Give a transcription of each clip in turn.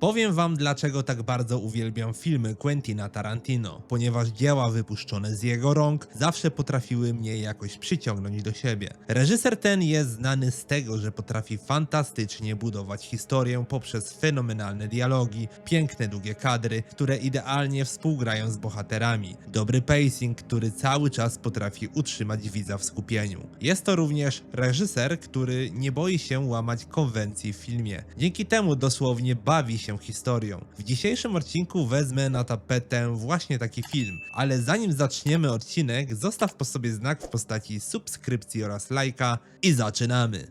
Powiem wam dlaczego tak bardzo uwielbiam filmy Quentina Tarantino, ponieważ dzieła wypuszczone z jego rąk zawsze potrafiły mnie jakoś przyciągnąć do siebie. Reżyser ten jest znany z tego, że potrafi fantastycznie budować historię poprzez fenomenalne dialogi, piękne długie kadry, które idealnie współgrają z bohaterami, dobry pacing, który cały czas potrafi utrzymać widza w skupieniu. Jest to również reżyser, który nie boi się łamać konwencji w filmie. Dzięki temu dosłownie bawi się historią. W dzisiejszym odcinku wezmę na tapetę właśnie taki film, ale zanim zaczniemy odcinek, zostaw po sobie znak w postaci subskrypcji oraz lajka i zaczynamy.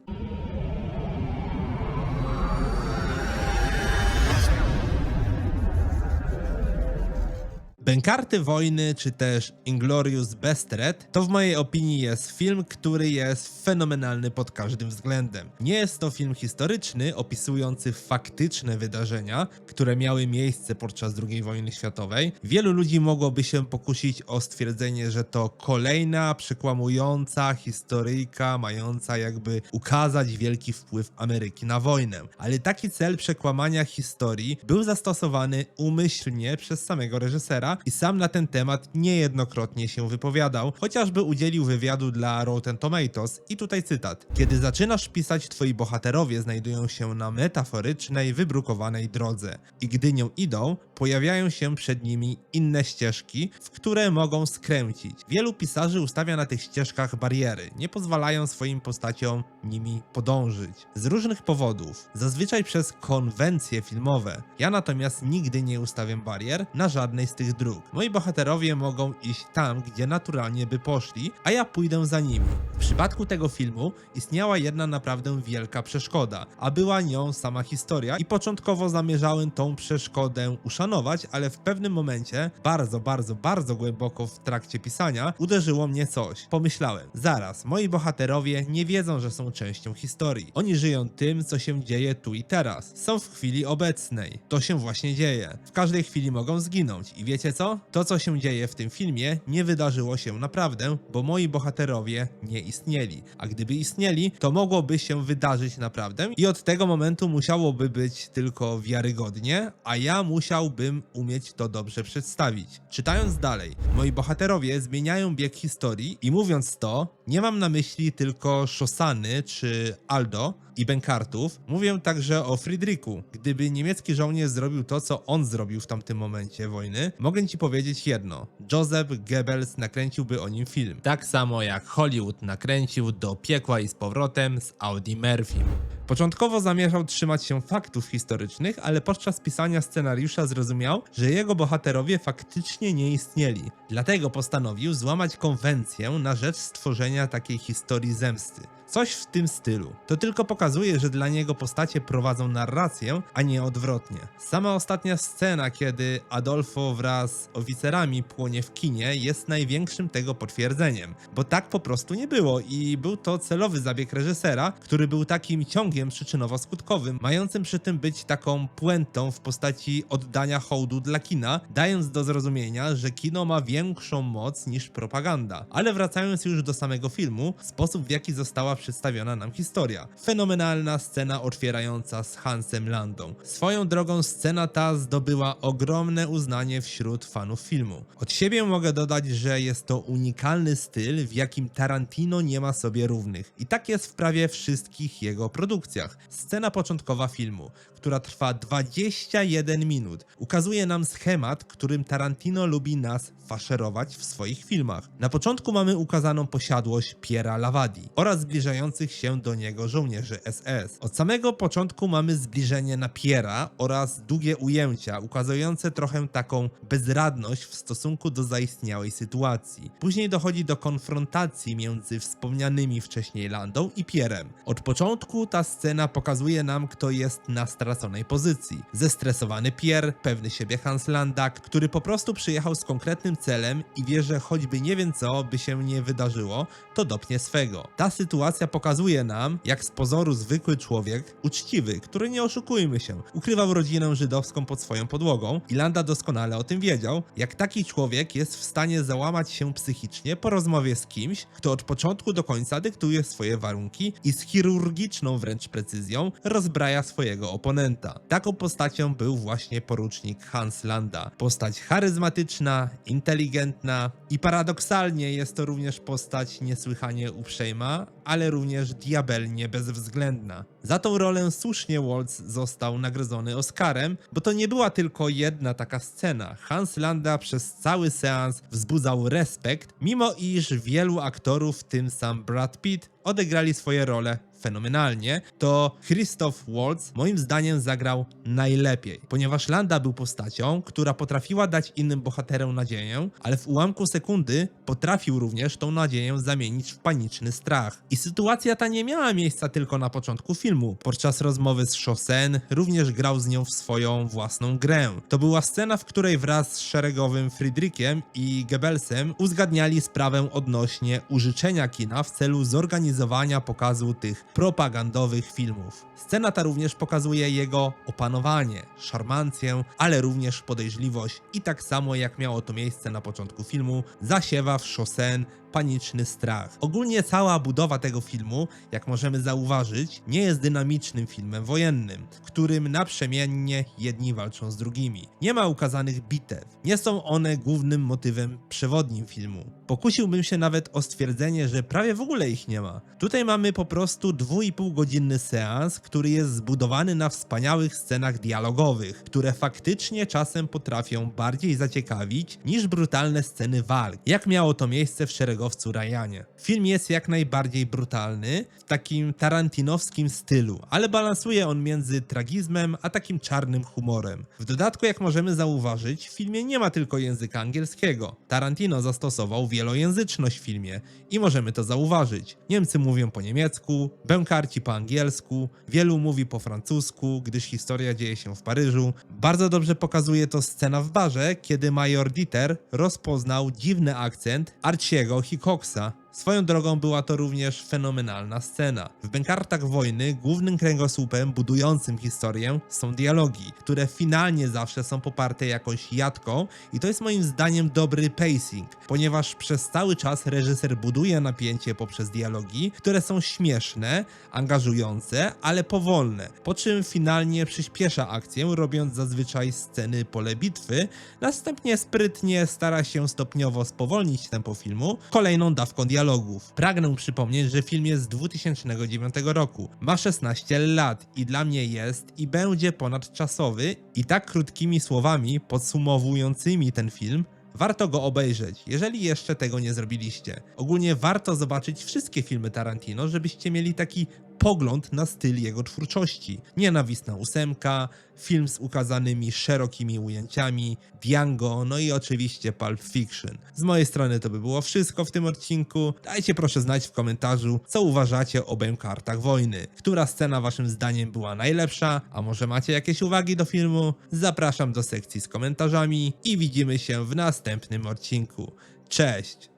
Bękarty Wojny, czy też Inglorious Bestred, to w mojej opinii jest film, który jest fenomenalny pod każdym względem. Nie jest to film historyczny, opisujący faktyczne wydarzenia, które miały miejsce podczas II wojny światowej. Wielu ludzi mogłoby się pokusić o stwierdzenie, że to kolejna przekłamująca historyjka, mająca jakby ukazać wielki wpływ Ameryki na wojnę. Ale taki cel przekłamania historii był zastosowany umyślnie przez samego reżysera i sam na ten temat niejednokrotnie się wypowiadał, chociażby udzielił wywiadu dla Rotten Tomatoes i tutaj cytat. Kiedy zaczynasz pisać, twoi bohaterowie znajdują się na metaforycznej, wybrukowanej drodze i gdy nią idą, pojawiają się przed nimi inne ścieżki, w które mogą skręcić. Wielu pisarzy ustawia na tych ścieżkach bariery, nie pozwalają swoim postaciom nimi podążyć. Z różnych powodów, zazwyczaj przez konwencje filmowe. Ja natomiast nigdy nie ustawiam barier na żadnej z tych dróg. Moi bohaterowie mogą iść tam, gdzie naturalnie by poszli, a ja pójdę za nimi. W przypadku tego filmu istniała jedna naprawdę wielka przeszkoda, a była nią sama historia i początkowo zamierzałem tą przeszkodę uszanować, ale w pewnym momencie, bardzo, bardzo, bardzo głęboko w trakcie pisania, uderzyło mnie coś. Pomyślałem, zaraz, moi bohaterowie nie wiedzą, że są częścią historii. Oni żyją tym, co się dzieje tu i teraz. Są w chwili obecnej. To się właśnie dzieje. W każdej chwili mogą zginąć. I wiecie co? To, co się dzieje w tym filmie, nie wydarzyło się naprawdę, bo moi bohaterowie nie istnieli. A gdyby istnieli, to mogłoby się wydarzyć naprawdę i od tego momentu musiałoby być tylko wiarygodnie, a ja musiałbym umieć to dobrze przedstawić. Czytając dalej, moi bohaterowie zmieniają bieg historii i mówiąc to, nie mam na myśli tylko Szosany czy Aldo, i Benkartów. Mówię także o Friedrichu. Gdyby niemiecki żołnierz zrobił to, co on zrobił w tamtym momencie wojny, mogę ci powiedzieć jedno. Joseph Goebbels nakręciłby o nim film. Tak samo jak Hollywood nakręcił do piekła i z powrotem z Audi Murphy. Początkowo zamierzał trzymać się faktów historycznych, ale podczas pisania scenariusza zrozumiał, że jego bohaterowie faktycznie nie istnieli. Dlatego postanowił złamać konwencję na rzecz stworzenia takiej historii zemsty. Coś w tym stylu. To tylko pokazuje, że dla niego postacie prowadzą narrację, a nie odwrotnie. Sama ostatnia scena, kiedy Adolfo wraz z oficerami płonie w kinie, jest największym tego potwierdzeniem, bo tak po prostu nie było i był to celowy zabieg reżysera, który był takim ciągiem przyczynowo-skutkowym, mającym przy tym być taką puentą w postaci oddania hołdu dla kina, dając do zrozumienia, że kino ma większą moc niż propaganda. Ale wracając już do samego filmu, sposób w jaki została przedstawiona nam historia. Fenomenalna scena otwierająca z Hansem Landą. Swoją drogą scena ta zdobyła ogromne uznanie wśród fanów filmu. Od siebie mogę dodać, że jest to unikalny styl, w jakim Tarantino nie ma sobie równych. I tak jest w prawie wszystkich jego produkcjach. Scena początkowa filmu, która trwa 21 minut, ukazuje nam schemat, którym Tarantino lubi nas faszerować w swoich filmach. Na początku mamy ukazaną posiadłość Piera Lavadi oraz zbliżających się do niego żołnierzy SS. Od samego początku mamy zbliżenie na Piera oraz długie ujęcia, ukazujące trochę taką bezradność w stosunku do zaistniałej sytuacji. Później dochodzi do konfrontacji między wspomnianymi wcześniej Landą i Pierem. Od początku ta scena pokazuje nam, kto jest na straconej pozycji. Zestresowany Pierre, pewny siebie Hans Landa, który po prostu przyjechał z konkretnym celem i wie, że choćby nie wiem co by się nie wydarzyło, to dopnie swego. Ta sytuacja sytuacja pokazuje nam, jak z pozoru zwykły człowiek, uczciwy, który nie oszukujmy się, ukrywał rodzinę żydowską pod swoją podłogą i Landa doskonale o tym wiedział, jak taki człowiek jest w stanie załamać się psychicznie po rozmowie z kimś, kto od początku do końca dyktuje swoje warunki i z chirurgiczną wręcz precyzją rozbraja swojego oponenta. Taką postacią był właśnie porucznik Hans Landa. Postać charyzmatyczna, inteligentna i paradoksalnie jest to również postać niesłychanie uprzejma, ale również diabelnie bezwzględna. Za tą rolę słusznie Waltz został nagrodzony Oscarem, bo to nie była tylko jedna taka scena. Hans Landa przez cały seans wzbudzał respekt, mimo iż wielu aktorów, w tym sam Brad Pitt, odegrali swoje role fenomenalnie, to Christoph Waltz moim zdaniem zagrał najlepiej, ponieważ Landa był postacią, która potrafiła dać innym bohaterom nadzieję, ale w ułamku sekundy potrafił również tą nadzieję zamienić w paniczny strach. I sytuacja ta nie miała miejsca tylko na początku filmu. Podczas rozmowy z Chosen również grał z nią w swoją własną grę. To była scena, w której wraz z szeregowym Friedrichem i Goebbelsem uzgadniali sprawę odnośnie użyczenia kina w celu zorganizowania pokazu tych propagandowych filmów. Scena ta również pokazuje jego opanowanie, szarmancję, ale również podejrzliwość i tak samo jak miało to miejsce na początku filmu, zasiewa w Chosen paniczny strach. Ogólnie cała budowa tego filmu, jak możemy zauważyć, nie jest dynamicznym filmem wojennym, w którym naprzemiennie jedni walczą z drugimi. Nie ma ukazanych bitew. Nie są one głównym motywem przewodnim filmu. Pokusiłbym się nawet o stwierdzenie, że prawie w ogóle ich nie ma. Tutaj mamy po prostu 2,5 godzinny seans, który jest zbudowany na wspaniałych scenach dialogowych, które faktycznie czasem potrafią bardziej zaciekawić niż brutalne sceny walk, jak miało to miejsce w szeregowcu Ryanie. Film jest jak najbardziej brutalny, w takim tarantinowskim stylu, ale balansuje on między tragizmem a takim czarnym humorem. W dodatku, jak możemy zauważyć, w filmie nie ma tylko języka angielskiego. Tarantino zastosował wielojęzyczność w filmie i możemy to zauważyć. Niemcy mówią po niemiecku, bękarci po angielsku, wielu mówi po francusku, gdyż historia dzieje się w Paryżu. Bardzo dobrze pokazuje to scena w barze, kiedy major Dieter rozpoznał dziwny akcent Arciego Hickoxa. Swoją drogą była to również fenomenalna scena. W Bękartach Wojny głównym kręgosłupem budującym historię są dialogi, które finalnie zawsze są poparte jakąś jatką i to jest moim zdaniem dobry pacing, ponieważ przez cały czas reżyser buduje napięcie poprzez dialogi, które są śmieszne, angażujące, ale powolne, po czym finalnie przyspiesza akcję, robiąc zazwyczaj sceny pole bitwy, następnie sprytnie stara się stopniowo spowolnić tempo filmu kolejną dawką dialogów. Pragnę przypomnieć, że film jest z 2009 roku, ma 16 lat i dla mnie jest i będzie ponadczasowy. I tak krótkimi słowami podsumowującymi ten film Warto go obejrzeć, jeżeli jeszcze tego nie zrobiliście. Ogólnie warto zobaczyć wszystkie filmy Tarantino, żebyście mieli taki pogląd na styl jego twórczości. Nienawistna ósemka, film z ukazanymi szerokimi ujęciami, Django, no i oczywiście Pulp Fiction. Z mojej strony to by było wszystko w tym odcinku. Dajcie proszę znać w komentarzu, co uważacie o kartach wojny. Która scena waszym zdaniem była najlepsza, a może macie jakieś uwagi do filmu? Zapraszam do sekcji z komentarzami i widzimy się w następnym odcinku. Cześć!